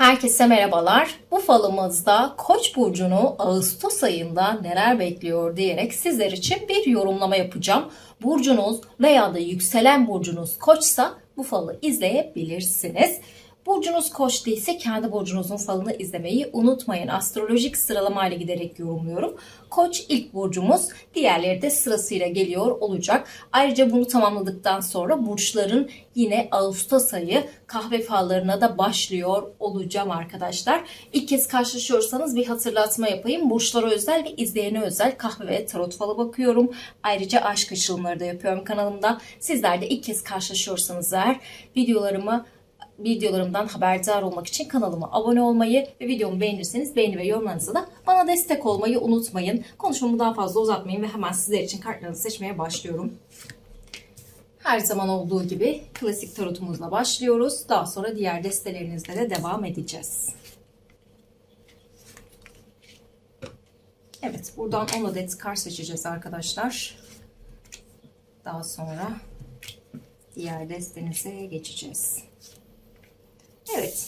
Herkese merhabalar. Bu falımızda Koç burcunu Ağustos ayında neler bekliyor diyerek sizler için bir yorumlama yapacağım. Burcunuz veya da yükselen burcunuz Koçsa bu falı izleyebilirsiniz. Burcunuz Koç değilse kendi burcunuzun falını izlemeyi unutmayın. Astrolojik sıralamayla giderek yorumluyorum. Koç ilk burcumuz, diğerleri de sırasıyla geliyor olacak. Ayrıca bunu tamamladıktan sonra burçların yine Ağustos ayı kahve fallarına da başlıyor olacağım arkadaşlar. İlk kez karşılaşıyorsanız bir hatırlatma yapayım. Burçlara özel ve izleyene özel kahve ve tarot falı bakıyorum. Ayrıca aşk açılımları da yapıyorum kanalımda. Sizler de ilk kez karşılaşıyorsanız eğer videolarımı videolarımdan haberdar olmak için kanalıma abone olmayı ve videomu beğenirseniz beğeni ve yorumlarınızı da bana destek olmayı unutmayın. Konuşmamı daha fazla uzatmayın ve hemen sizler için kartlarınızı seçmeye başlıyorum. Her zaman olduğu gibi klasik tarotumuzla başlıyoruz. Daha sonra diğer destelerinizle de devam edeceğiz. Evet buradan 10 adet kart seçeceğiz arkadaşlar. Daha sonra diğer destemize geçeceğiz. Evet.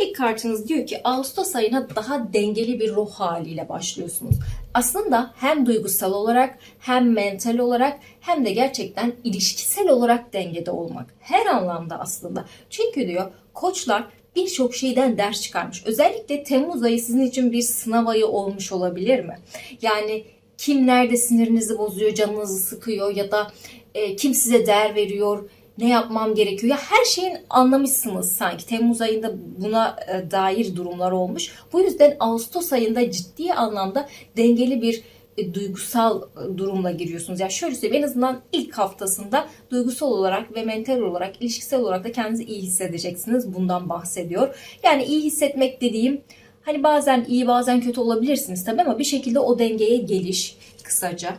İlk kartınız diyor ki Ağustos ayına daha dengeli bir ruh haliyle başlıyorsunuz. Aslında hem duygusal olarak hem mental olarak hem de gerçekten ilişkisel olarak dengede olmak. Her anlamda aslında. Çünkü diyor koçlar birçok şeyden ders çıkarmış. Özellikle Temmuz ayı sizin için bir sınav ayı olmuş olabilir mi? Yani kim nerede sinirinizi bozuyor, canınızı sıkıyor ya da e, kim size değer veriyor, ne yapmam gerekiyor? Ya her şeyin anlamışsınız sanki. Temmuz ayında buna e, dair durumlar olmuş. Bu yüzden Ağustos ayında ciddi anlamda dengeli bir e, duygusal e, durumla giriyorsunuz. Yani şöyle söyleyeyim en azından ilk haftasında duygusal olarak ve mental olarak, ilişkisel olarak da kendinizi iyi hissedeceksiniz. Bundan bahsediyor. Yani iyi hissetmek dediğim hani bazen iyi bazen kötü olabilirsiniz tabii ama bir şekilde o dengeye geliş kısaca.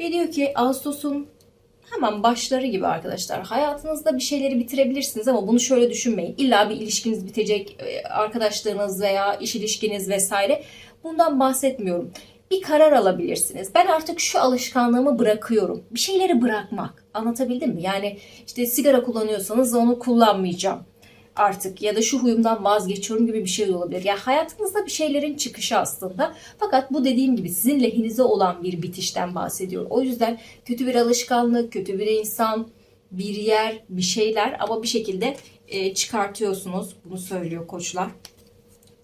Ve diyor ki Ağustos'un hemen başları gibi arkadaşlar. Hayatınızda bir şeyleri bitirebilirsiniz ama bunu şöyle düşünmeyin. İlla bir ilişkiniz bitecek, e, arkadaşlığınız veya iş ilişkiniz vesaire. Bundan bahsetmiyorum. Bir karar alabilirsiniz. Ben artık şu alışkanlığımı bırakıyorum. Bir şeyleri bırakmak. Anlatabildim mi? Yani işte sigara kullanıyorsanız onu kullanmayacağım artık ya da şu huyumdan vazgeçiyorum gibi bir şey olabilir. Yani hayatınızda bir şeylerin çıkışı aslında. Fakat bu dediğim gibi sizin lehinize olan bir bitişten bahsediyor. O yüzden kötü bir alışkanlık, kötü bir insan, bir yer, bir şeyler ama bir şekilde e, çıkartıyorsunuz. Bunu söylüyor koçlar.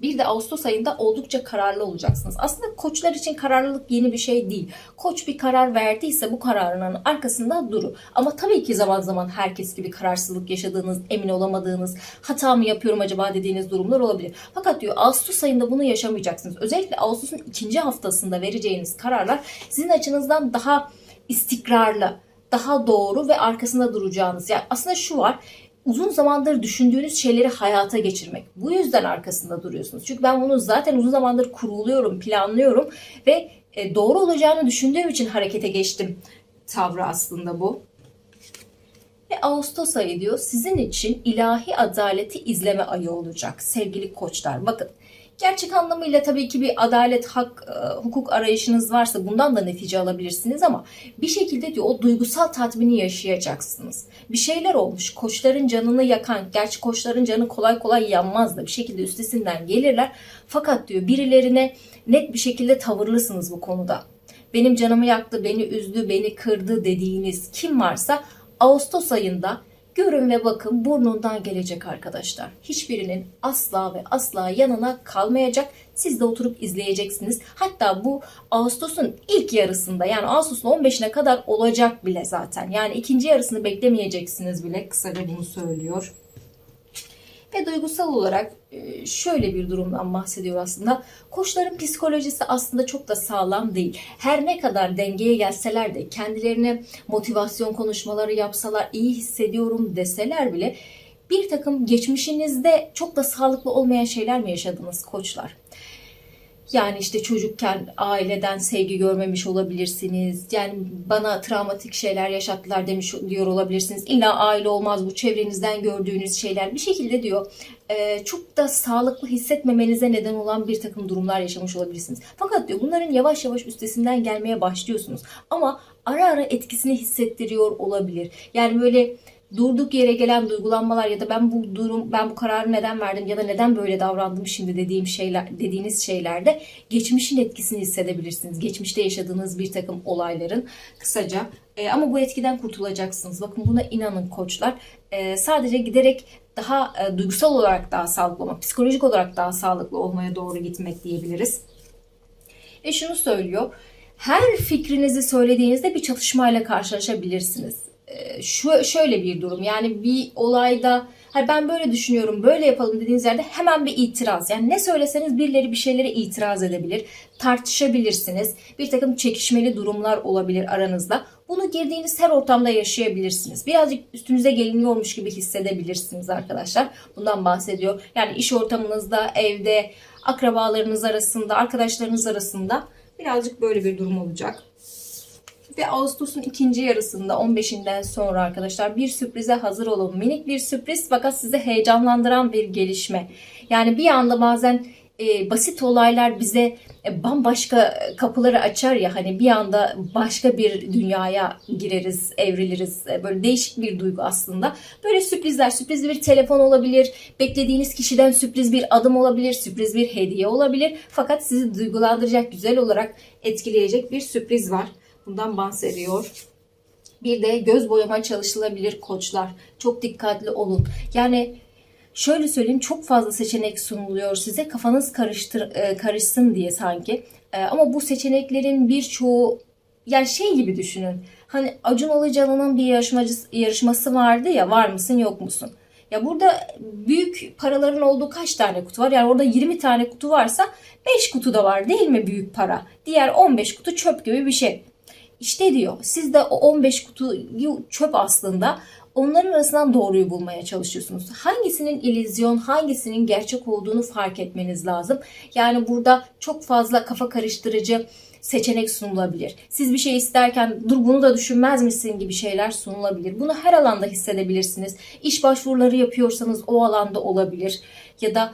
Bir de Ağustos ayında oldukça kararlı olacaksınız. Aslında koçlar için kararlılık yeni bir şey değil. Koç bir karar verdiyse bu kararının arkasında duru. Ama tabii ki zaman zaman herkes gibi kararsızlık yaşadığınız, emin olamadığınız, hata mı yapıyorum acaba dediğiniz durumlar olabilir. Fakat diyor Ağustos ayında bunu yaşamayacaksınız. Özellikle Ağustos'un ikinci haftasında vereceğiniz kararlar sizin açınızdan daha istikrarlı, daha doğru ve arkasında duracağınız. Yani aslında şu var uzun zamandır düşündüğünüz şeyleri hayata geçirmek. Bu yüzden arkasında duruyorsunuz. Çünkü ben bunu zaten uzun zamandır kuruluyorum, planlıyorum ve e, doğru olacağını düşündüğüm için harekete geçtim tavrı aslında bu. Ve Ağustos ayı diyor sizin için ilahi adaleti izleme ayı olacak sevgili koçlar. Bakın Gerçek anlamıyla tabii ki bir adalet, hak, e, hukuk arayışınız varsa bundan da netice alabilirsiniz ama bir şekilde diyor o duygusal tatmini yaşayacaksınız. Bir şeyler olmuş. Koçların canını yakan, gerçi koçların canı kolay kolay yanmaz da bir şekilde üstesinden gelirler. Fakat diyor birilerine net bir şekilde tavırlısınız bu konuda. Benim canımı yaktı, beni üzdü, beni kırdı dediğiniz kim varsa Ağustos ayında Görün ve bakın burnundan gelecek arkadaşlar. Hiçbirinin asla ve asla yanına kalmayacak. Siz de oturup izleyeceksiniz. Hatta bu Ağustos'un ilk yarısında yani Ağustos'un 15'ine kadar olacak bile zaten. Yani ikinci yarısını beklemeyeceksiniz bile. Kısaca bunu söylüyor. Ve duygusal olarak e, şöyle bir durumdan bahsediyor aslında. Koçların psikolojisi aslında çok da sağlam değil. Her ne kadar dengeye gelseler de kendilerine motivasyon konuşmaları yapsalar, iyi hissediyorum deseler bile bir takım geçmişinizde çok da sağlıklı olmayan şeyler mi yaşadınız koçlar? Yani işte çocukken aileden sevgi görmemiş olabilirsiniz. Yani bana travmatik şeyler yaşattılar demiş diyor olabilirsiniz. İlla aile olmaz bu çevrenizden gördüğünüz şeyler. Bir şekilde diyor e, çok da sağlıklı hissetmemenize neden olan bir takım durumlar yaşamış olabilirsiniz. Fakat diyor bunların yavaş yavaş üstesinden gelmeye başlıyorsunuz. Ama ara ara etkisini hissettiriyor olabilir. Yani böyle durduk yere gelen duygulanmalar ya da ben bu durum ben bu kararı neden verdim ya da neden böyle davrandım şimdi dediğim şeyler dediğiniz şeylerde geçmişin etkisini hissedebilirsiniz. Geçmişte yaşadığınız bir takım olayların kısaca e, ama bu etkiden kurtulacaksınız. Bakın buna inanın koçlar. E, sadece giderek daha e, duygusal olarak daha sağlıklı olmak, psikolojik olarak daha sağlıklı olmaya doğru gitmek diyebiliriz. Ve şunu söylüyor. Her fikrinizi söylediğinizde bir çatışmayla karşılaşabilirsiniz. Ee, şu şöyle bir durum. Yani bir olayda Hayır ben böyle düşünüyorum, böyle yapalım dediğiniz yerde hemen bir itiraz. Yani ne söyleseniz birileri bir şeylere itiraz edebilir, tartışabilirsiniz. Bir takım çekişmeli durumlar olabilir aranızda. Bunu girdiğiniz her ortamda yaşayabilirsiniz. Birazcık üstünüze geliniyormuş gibi hissedebilirsiniz arkadaşlar. Bundan bahsediyor. Yani iş ortamınızda, evde, akrabalarınız arasında, arkadaşlarınız arasında birazcık böyle bir durum olacak. Ve Ağustos'un ikinci yarısında 15'inden sonra arkadaşlar bir sürprize hazır olun. Minik bir sürpriz fakat sizi heyecanlandıran bir gelişme. Yani bir anda bazen e, basit olaylar bize e, bambaşka kapıları açar ya hani bir anda başka bir dünyaya gireriz, evriliriz. E, böyle değişik bir duygu aslında. Böyle sürprizler, sürpriz bir telefon olabilir, beklediğiniz kişiden sürpriz bir adım olabilir, sürpriz bir hediye olabilir. Fakat sizi duygulandıracak, güzel olarak etkileyecek bir sürpriz var. Bundan bahsediyor. Bir de göz boyama çalışılabilir koçlar. Çok dikkatli olun. Yani şöyle söyleyeyim çok fazla seçenek sunuluyor size. Kafanız karıştır, e, karışsın diye sanki. E, ama bu seçeneklerin birçoğu yani şey gibi düşünün. Hani Acun Ilıcalı'nın bir yarışmacısı, yarışması vardı ya var mısın yok musun? Ya burada büyük paraların olduğu kaç tane kutu var? Yani orada 20 tane kutu varsa 5 kutu da var değil mi büyük para? Diğer 15 kutu çöp gibi bir şey. İşte diyor siz de o 15 kutuyu çöp aslında onların arasından doğruyu bulmaya çalışıyorsunuz. Hangisinin illüzyon, hangisinin gerçek olduğunu fark etmeniz lazım. Yani burada çok fazla kafa karıştırıcı seçenek sunulabilir. Siz bir şey isterken dur bunu da düşünmez misin gibi şeyler sunulabilir. Bunu her alanda hissedebilirsiniz. İş başvuruları yapıyorsanız o alanda olabilir. Ya da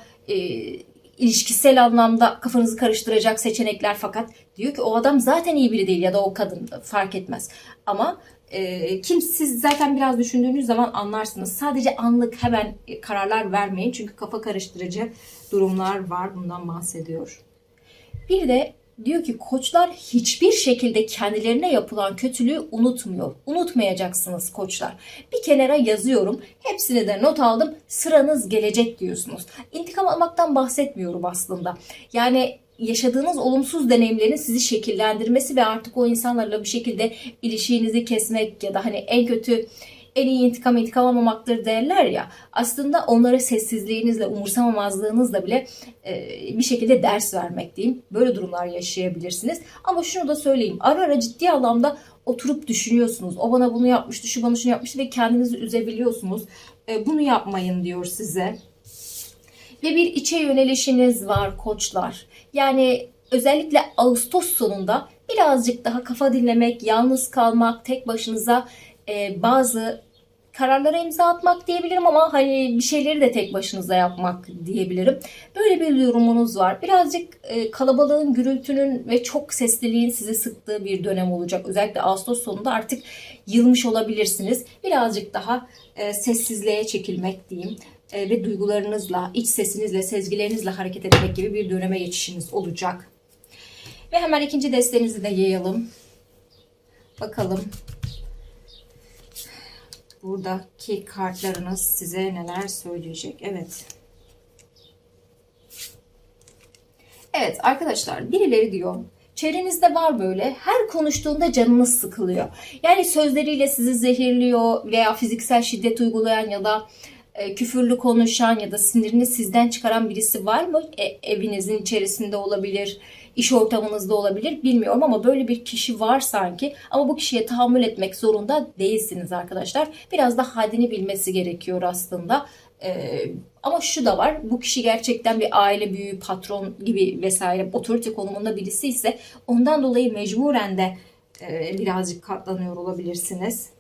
ilişkisel anlamda kafanızı karıştıracak seçenekler fakat diyor ki o adam zaten iyi biri değil ya da o kadın fark etmez. Ama e, kim siz zaten biraz düşündüğünüz zaman anlarsınız. Sadece anlık hemen kararlar vermeyin çünkü kafa karıştırıcı durumlar var bundan bahsediyor. Bir de diyor ki koçlar hiçbir şekilde kendilerine yapılan kötülüğü unutmuyor. Unutmayacaksınız koçlar. Bir kenara yazıyorum. Hepsini de not aldım. Sıranız gelecek diyorsunuz. İntikam almaktan bahsetmiyorum aslında. Yani yaşadığınız olumsuz deneyimlerin sizi şekillendirmesi ve artık o insanlarla bir şekilde ilişkinizi kesmek ya da hani en kötü en iyi intikam intikam almamaktır derler ya. Aslında onlara sessizliğinizle, umursamamazlığınızla bile e, bir şekilde ders vermek diyeyim. Böyle durumlar yaşayabilirsiniz. Ama şunu da söyleyeyim. Ara ara ciddi anlamda oturup düşünüyorsunuz. O bana bunu yapmıştı, şu bana şunu yapmıştı ve kendinizi üzebiliyorsunuz. E, bunu yapmayın diyor size. Ve bir içe yönelişiniz var koçlar. Yani özellikle Ağustos sonunda birazcık daha kafa dinlemek, yalnız kalmak, tek başınıza e, bazı kararlara imza atmak diyebilirim ama hani bir şeyleri de tek başınıza yapmak diyebilirim. Böyle bir durumunuz var. Birazcık e, kalabalığın, gürültünün ve çok sesliliğin sizi sıktığı bir dönem olacak. Özellikle Ağustos sonunda artık yılmış olabilirsiniz. Birazcık daha e, sessizliğe çekilmek diyeyim e, ve duygularınızla, iç sesinizle, sezgilerinizle hareket etmek gibi bir döneme geçişiniz olacak. Ve hemen ikinci destemizi de yayalım. Bakalım buradaki kartlarınız size neler söyleyecek. Evet. Evet arkadaşlar birileri diyor Çevrenizde var böyle. Her konuştuğunda canınız sıkılıyor. Yani sözleriyle sizi zehirliyor veya fiziksel şiddet uygulayan ya da e, küfürlü konuşan ya da sinirini sizden çıkaran birisi var mı? E, evinizin içerisinde olabilir, iş ortamınızda olabilir bilmiyorum ama böyle bir kişi var sanki. Ama bu kişiye tahammül etmek zorunda değilsiniz arkadaşlar. Biraz da haddini bilmesi gerekiyor aslında. Ee, ama şu da var. Bu kişi gerçekten bir aile büyüğü, patron gibi vesaire otorite konumunda birisi ise ondan dolayı mecburen de e, birazcık katlanıyor olabilirsiniz.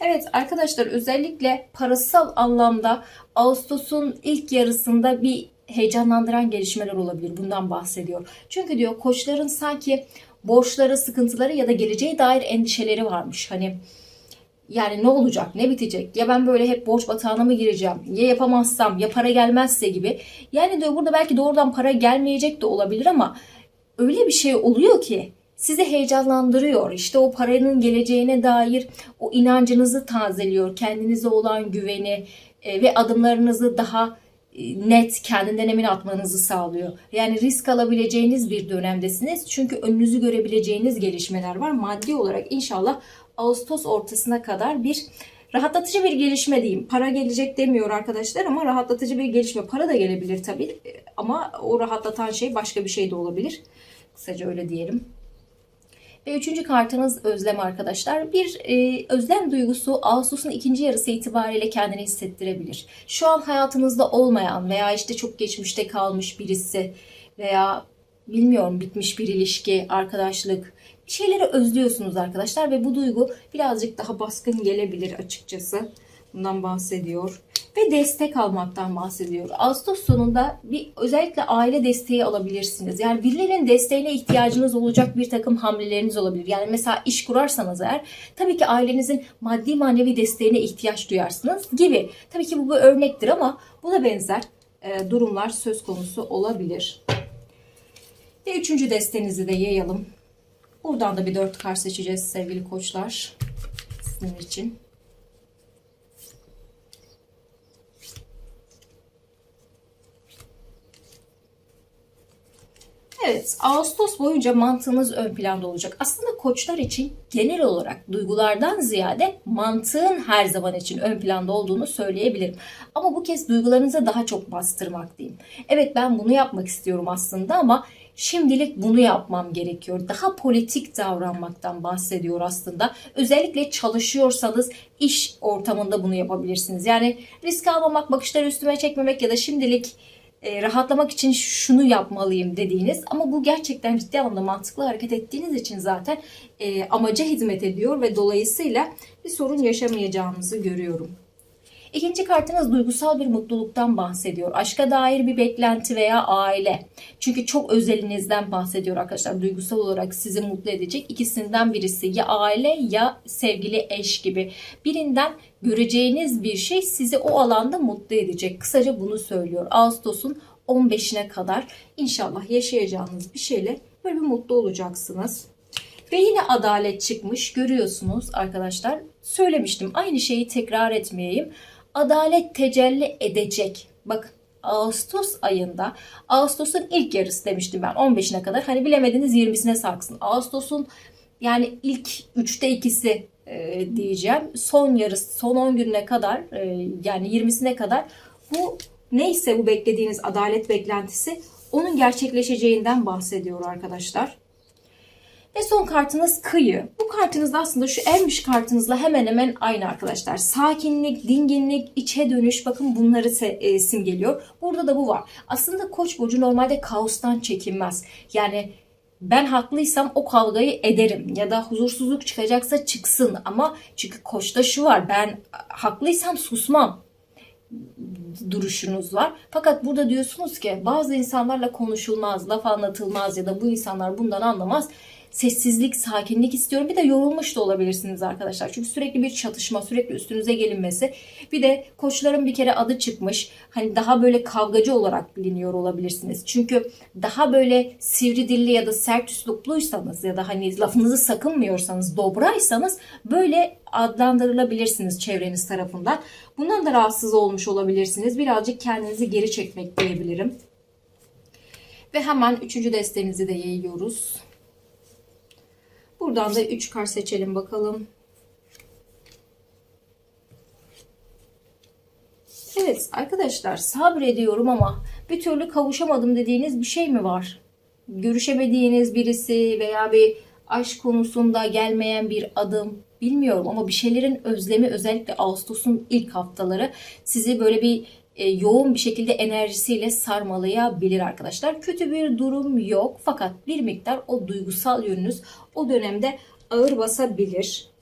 Evet arkadaşlar özellikle parasal anlamda Ağustos'un ilk yarısında bir heyecanlandıran gelişmeler olabilir. Bundan bahsediyor. Çünkü diyor koçların sanki borçları, sıkıntıları ya da geleceğe dair endişeleri varmış. Hani Yani ne olacak, ne bitecek? Ya ben böyle hep borç batağına mı gireceğim? Ya yapamazsam, ya para gelmezse gibi. Yani diyor burada belki doğrudan para gelmeyecek de olabilir ama öyle bir şey oluyor ki sizi heyecanlandırıyor. İşte o paranın geleceğine dair o inancınızı tazeliyor. Kendinize olan güveni e, ve adımlarınızı daha net, kendinden emin atmanızı sağlıyor. Yani risk alabileceğiniz bir dönemdesiniz. Çünkü önünüzü görebileceğiniz gelişmeler var. Maddi olarak inşallah Ağustos ortasına kadar bir rahatlatıcı bir gelişme diyeyim. Para gelecek demiyor arkadaşlar ama rahatlatıcı bir gelişme. Para da gelebilir tabii ama o rahatlatan şey başka bir şey de olabilir. Kısaca öyle diyelim. Ve üçüncü kartınız özlem arkadaşlar. Bir e, özlem duygusu Ağustos'un ikinci yarısı itibariyle kendini hissettirebilir. Şu an hayatınızda olmayan veya işte çok geçmişte kalmış birisi veya bilmiyorum bitmiş bir ilişki, arkadaşlık bir şeyleri özlüyorsunuz arkadaşlar ve bu duygu birazcık daha baskın gelebilir açıkçası. Bundan bahsediyor ve destek almaktan bahsediyor. Ağustos sonunda bir özellikle aile desteği alabilirsiniz. Yani birilerinin desteğine ihtiyacınız olacak bir takım hamleleriniz olabilir. Yani mesela iş kurarsanız eğer tabii ki ailenizin maddi manevi desteğine ihtiyaç duyarsınız gibi. Tabii ki bu bir örnektir ama buna benzer e, durumlar söz konusu olabilir. Ve üçüncü destenizi de yayalım. Buradan da bir dört kart seçeceğiz sevgili koçlar. Sizin için. Evet, Ağustos boyunca mantığınız ön planda olacak. Aslında koçlar için genel olarak duygulardan ziyade mantığın her zaman için ön planda olduğunu söyleyebilirim. Ama bu kez duygularınıza daha çok bastırmak diyeyim. Evet ben bunu yapmak istiyorum aslında ama şimdilik bunu yapmam gerekiyor. Daha politik davranmaktan bahsediyor aslında. Özellikle çalışıyorsanız iş ortamında bunu yapabilirsiniz. Yani risk almamak, bakışları üstüme çekmemek ya da şimdilik e, rahatlamak için şunu yapmalıyım dediğiniz ama bu gerçekten ciddi anlamda mantıklı hareket ettiğiniz için zaten e, amaca hizmet ediyor ve dolayısıyla bir sorun yaşamayacağınızı görüyorum. İkinci kartınız duygusal bir mutluluktan bahsediyor. Aşka dair bir beklenti veya aile. Çünkü çok özelinizden bahsediyor arkadaşlar. Duygusal olarak sizi mutlu edecek ikisinden birisi. Ya aile ya sevgili eş gibi. Birinden göreceğiniz bir şey sizi o alanda mutlu edecek. Kısaca bunu söylüyor. Ağustos'un 15'ine kadar inşallah yaşayacağınız bir şeyle böyle bir mutlu olacaksınız. Ve yine adalet çıkmış görüyorsunuz arkadaşlar. Söylemiştim aynı şeyi tekrar etmeyeyim. Adalet tecelli edecek. Bakın Ağustos ayında Ağustos'un ilk yarısı demiştim ben 15'ine kadar. Hani bilemediniz 20'sine sarksın. Ağustos'un yani ilk 3'te ikisi e, diyeceğim. Son yarısı son 10 gününe kadar e, yani 20'sine kadar bu neyse bu beklediğiniz adalet beklentisi onun gerçekleşeceğinden bahsediyor arkadaşlar. Ve son kartınız kıyı. Bu kartınız da aslında şu ermiş kartınızla hemen hemen aynı arkadaşlar. Sakinlik, dinginlik, içe dönüş bakın bunları e, simgeliyor. Burada da bu var. Aslında koç burcu normalde kaostan çekinmez. Yani ben haklıysam o kavgayı ederim ya da huzursuzluk çıkacaksa çıksın ama çünkü koçta şu var ben haklıysam susmam duruşunuz var. Fakat burada diyorsunuz ki bazı insanlarla konuşulmaz, laf anlatılmaz ya da bu insanlar bundan anlamaz sessizlik, sakinlik istiyorum. Bir de yorulmuş da olabilirsiniz arkadaşlar. Çünkü sürekli bir çatışma, sürekli üstünüze gelinmesi. Bir de koçların bir kere adı çıkmış. Hani daha böyle kavgacı olarak biliniyor olabilirsiniz. Çünkü daha böyle sivri dilli ya da sert üslupluysanız ya da hani lafınızı sakınmıyorsanız, dobraysanız böyle adlandırılabilirsiniz çevreniz tarafından. Bundan da rahatsız olmuş olabilirsiniz. Birazcık kendinizi geri çekmek diyebilirim. Ve hemen üçüncü destemizi de yayıyoruz. Buradan da 3 kart seçelim bakalım. Evet arkadaşlar sabrediyorum ama bir türlü kavuşamadım dediğiniz bir şey mi var? Görüşemediğiniz birisi veya bir aşk konusunda gelmeyen bir adım bilmiyorum ama bir şeylerin özlemi özellikle Ağustos'un ilk haftaları sizi böyle bir e, yoğun bir şekilde enerjisiyle sarmalayabilir arkadaşlar. Kötü bir durum yok fakat bir miktar o duygusal yönünüz o dönemde ağır basabilir.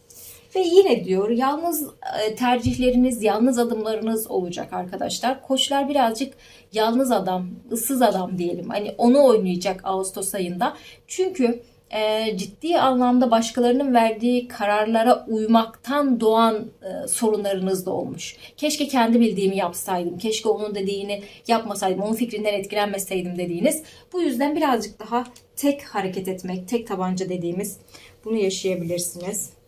Ve yine diyor yalnız e, tercihleriniz, yalnız adımlarınız olacak arkadaşlar. Koçlar birazcık yalnız adam, ıssız adam diyelim. Hani onu oynayacak Ağustos ayında. Çünkü e, ciddi anlamda başkalarının verdiği kararlara uymaktan doğan e, sorunlarınız da olmuş. Keşke kendi bildiğimi yapsaydım, keşke onun dediğini yapmasaydım, onun fikrinden etkilenmeseydim dediğiniz. Bu yüzden birazcık daha tek hareket etmek, tek tabanca dediğimiz bunu yaşayabilirsiniz.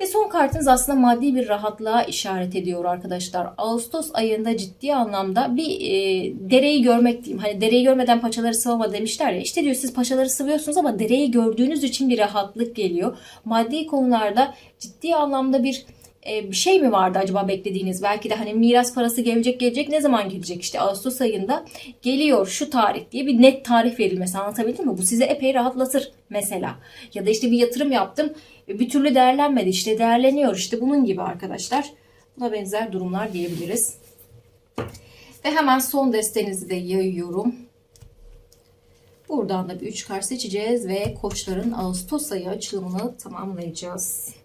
Ve son kartınız aslında maddi bir rahatlığa işaret ediyor arkadaşlar. Ağustos ayında ciddi anlamda bir e, dereyi görmek diyeyim. Hani dereyi görmeden paçaları sıvama demişler ya. İşte diyor siz paçaları sıvıyorsunuz ama dereyi gördüğünüz için bir rahatlık geliyor. Maddi konularda ciddi anlamda bir e, bir şey mi vardı acaba beklediğiniz? Belki de hani miras parası gelecek gelecek ne zaman gelecek? İşte Ağustos ayında geliyor şu tarih diye bir net tarih verilmesi anlatabildim mi? Bu size epey rahatlatır mesela. Ya da işte bir yatırım yaptım bir türlü değerlenmedi işte değerleniyor işte bunun gibi arkadaşlar. Buna benzer durumlar diyebiliriz. Ve hemen son destenizi de yayıyorum. Buradan da bir 3 kart seçeceğiz ve koçların Ağustos ayı açılımını tamamlayacağız.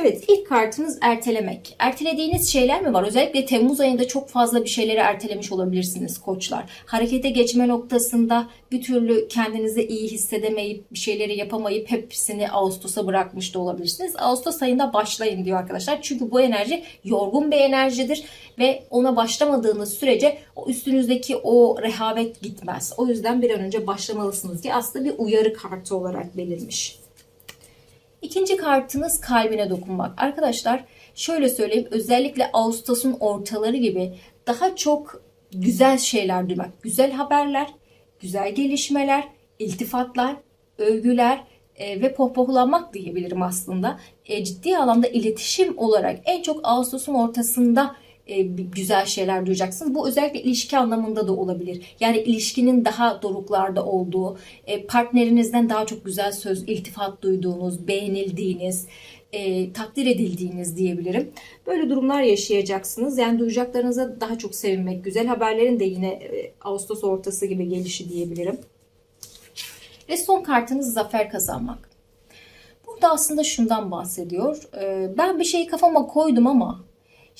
Evet ilk kartınız ertelemek. Ertelediğiniz şeyler mi var? Özellikle Temmuz ayında çok fazla bir şeyleri ertelemiş olabilirsiniz koçlar. Harekete geçme noktasında bir türlü kendinizi iyi hissedemeyip bir şeyleri yapamayıp hepsini Ağustos'a bırakmış da olabilirsiniz. Ağustos ayında başlayın diyor arkadaşlar. Çünkü bu enerji yorgun bir enerjidir ve ona başlamadığınız sürece o üstünüzdeki o rehavet gitmez. O yüzden bir an önce başlamalısınız ki aslında bir uyarı kartı olarak belirmiş. İkinci kartınız kalbine dokunmak. Arkadaşlar şöyle söyleyeyim özellikle Ağustos'un ortaları gibi daha çok güzel şeyler duymak. Güzel haberler, güzel gelişmeler, iltifatlar, övgüler e, ve pohpohlanmak diyebilirim aslında. E, ciddi alanda iletişim olarak en çok Ağustos'un ortasında e, güzel şeyler duyacaksınız. Bu özellikle ilişki anlamında da olabilir. Yani ilişkinin daha doruklarda olduğu, e, partnerinizden daha çok güzel söz, iltifat duyduğunuz, beğenildiğiniz, e, takdir edildiğiniz diyebilirim. Böyle durumlar yaşayacaksınız. Yani duyacaklarınıza daha çok sevinmek, güzel haberlerin de yine e, Ağustos ortası gibi gelişi diyebilirim. Ve son kartınız zafer kazanmak. Burada aslında şundan bahsediyor. E, ben bir şeyi kafama koydum ama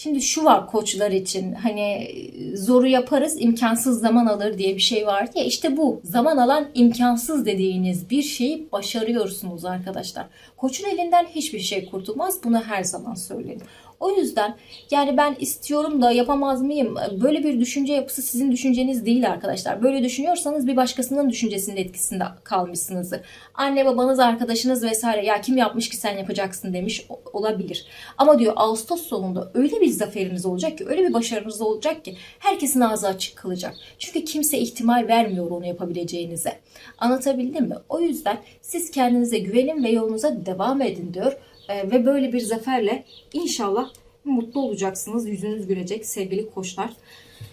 Şimdi şu var koçlar için hani zoru yaparız imkansız zaman alır diye bir şey var ya işte bu zaman alan imkansız dediğiniz bir şeyi başarıyorsunuz arkadaşlar. Koçun elinden hiçbir şey kurtulmaz bunu her zaman söylerim. O yüzden yani ben istiyorum da yapamaz mıyım? Böyle bir düşünce yapısı sizin düşünceniz değil arkadaşlar. Böyle düşünüyorsanız bir başkasının düşüncesinin etkisinde kalmışsınızdır. Anne babanız, arkadaşınız vesaire ya kim yapmış ki sen yapacaksın demiş olabilir. Ama diyor Ağustos sonunda öyle bir zaferiniz olacak ki, öyle bir başarınız olacak ki herkesin ağzı açık kalacak. Çünkü kimse ihtimal vermiyor onu yapabileceğinize. Anlatabildim mi? O yüzden siz kendinize güvenin ve yolunuza devam edin diyor. Ee, ve böyle bir zaferle inşallah mutlu olacaksınız. Yüzünüz gülecek sevgili koçlar.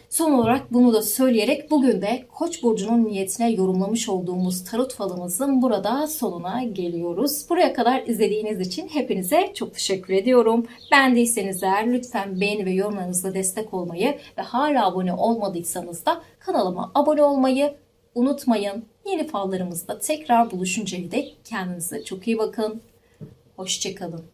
Son olarak bunu da söyleyerek bugün de Koç burcunun niyetine yorumlamış olduğumuz tarot falımızın burada sonuna geliyoruz. Buraya kadar izlediğiniz için hepinize çok teşekkür ediyorum. Beğendiyseniz eğer lütfen beğeni ve yorumlarınızla destek olmayı ve hala abone olmadıysanız da kanalıma abone olmayı unutmayın. Yeni fallarımızda tekrar buluşuncaya dek kendinize çok iyi bakın. Hoşçakalın.